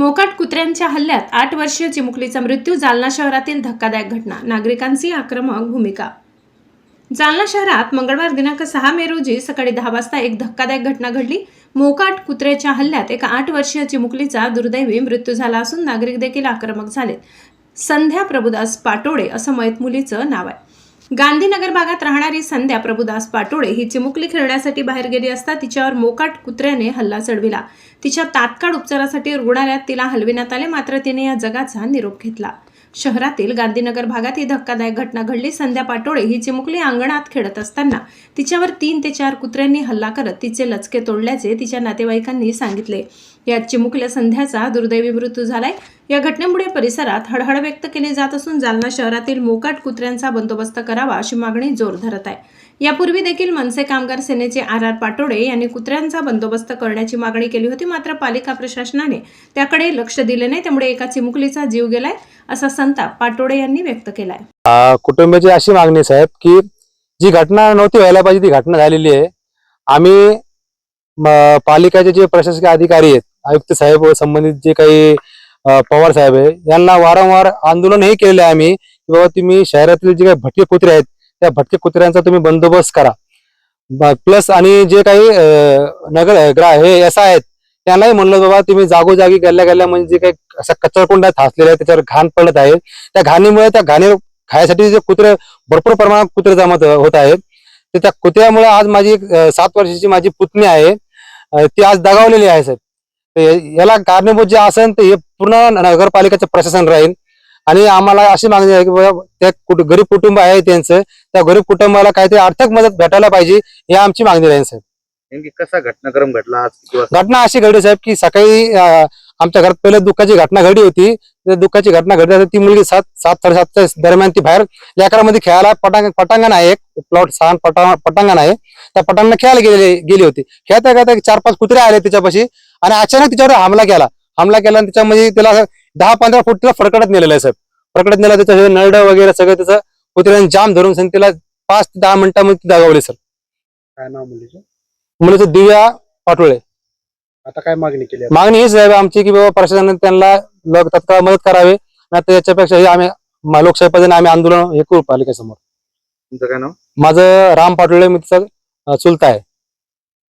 मोकाट कुत्र्यांच्या हल्ल्यात आठ वर्षीय चिमुकलीचा मृत्यू जालना शहरातील धक्कादायक घटना. नागरिकांची आक्रमक भूमिका. जालना शहरात मंगळवार दिनांक सहा मे रोजी सकाळी दहा वाजता एक धक्कादायक घटना घडली. मोकाट कुत्र्याच्या हल्ल्यात एका आठ वर्षीय चिमुकलीचा दुर्दैवी मृत्यू झाला असून नागरिक देखील आक्रमक झालेत. संध्या प्रभुदास पाटोळे असं मयत मुलीचं नाव आहे. गांधीनगर भागात राहणारी संध्या प्रभुदास पाटोळे ही चिमुकली खेळण्यासाठी बाहेर गेली असता तिच्यावर मोकाट कुत्र्याने हल्ला चढविला. तिच्या तात्काळ उपचारासाठी रुग्णालयात तिला हलविण्यात आले मात्र तिने या जगाचा निरोप घेतला. शहरातील गांधीनगर भागात ही धक्कादायक घटना घडली. संध्या पाटोळे ही चिमुकली अंगणात खेळत असताना तिच्यावर तीन ते चार कुत्र्यांनी हल्ला करत तिचे लचके तोडल्याचे तिच्या नातेवाईकांनी सांगितले. यात चिमुकल्या संध्याचा दुर्दैवी मृत्यू झालाय. या घटनेमुळे परिसरात हळहळ व्यक्त केली जात असून जालना शहरातील मोकाट कुत्र्यांचा बंदोबस्त करावा अशी मागणी जोर धरत आहे. यापूर्वी देखील मनसे कामगार सेनेचे आर आर पाटोडे यांनी कुत्र्यांचा बंदोबस्त करण्याची मागणी केली होती मात्र पालिका प्रशासनाने त्याकडे लक्ष दिले नाही त्यामुळे एका चिमुकलीचा जीव गेलाय असा संताप पाटोडे यांनी व्यक्त केलाय. कुटुंबाची अशी मागणी साहेब की जी घटना नव्हती व्हायला पाहिजे ती घटना झालेली आहे. आम्ही पालिकेचे जे प्रशासकीय अधिकारी आहेत आयुक्त साहेब व संबंधित जे काही पवार साहेब आहे यांना वारंवार आंदोलनही केलेलं आहे आम्ही की बाबा तुम्ही शहरातील जे काही भटके कुत्रे आहेत त्या भटके कुत्र्यांचा तुम्ही बंदोबस्त करा. प्लस आणि जे काही नगर ग्रा हे एस आहेत त्यांनाही म्हणलं बाबा तुम्ही जागोजागी गल्ल्या गल्ल्या म्हणजे जे काही असा कचरकुंडा थासलेला आहे त्याच्यावर घाण पडत आहे. त्या घाणीमुळे त्या घाणी खायसाठी जे कुत्रे भरपूर प्रमाणात कुत्रे जमत होत आहेत. तर त्या कुत्र्यामुळे आज माझी सात वर्षाची माझी पुतणी आहे. ती आज दगावलेली आहे साहेब. याला कारणीभूत जे असेल तर हे पूर्ण नगरपालिकेचं प्रशासन राहील. आणि आम्हाला अशी मागणी आहे की बाबा त्या कुट- गरीब कुटुंब आहे त्यांचं त्या गरीब कुटुंबाला काहीतरी आर्थिक मदत भेटायला पाहिजे ही आमची मागणी राहील साहेब. नेमकी कसा घटनाक्रम घडला घटना अशी घडली साहेब की सकाळी आमच्या घरात पहिले दुःखाची घटना घडली होती. दुःखाची घटना घडली ती मुलगी सात सात साडेसातच्या दरम्यान ती बाहेर लेकरामध्ये खेळायला पटांग पटांगण आहे एक प्लॉट सहा पटा पटांगण आहे. त्या पटांगण खेळायला गेलेली गेली होती. खेळता खेळता चार पाच कुत्रे आले तिच्यापाशी आणि अचानक तिच्यावर हमला केला. हमला केला आणि त्याच्यामध्ये तिला असं दहा पंधरा फूट तिला फरकडत नेलेलं आहे साहेब. फरकडत नेला त्याचं हे नरड वगैरे सगळं त्याचं कुत्र्याने जाम धरून सन तिला पाच ते दहा मिनिटांमध्ये दगावली सर काय नाव मुलीचं? मुलीचं दिव्या पाटोळे. आता काय मागणी केली? मागणी हीच आहे आमची की बाबा प्रशासनाने त्यांना लग तत्काळ मदत करावी नाही याच्यापेक्षा हे आम्ही म- लोकशाही पद्धतीने आम्ही आंदोलन हे करू पालिकेसमोर. तुमचं काय नाव? माझं राम पाटोळे मी तिचा चुलता आहे.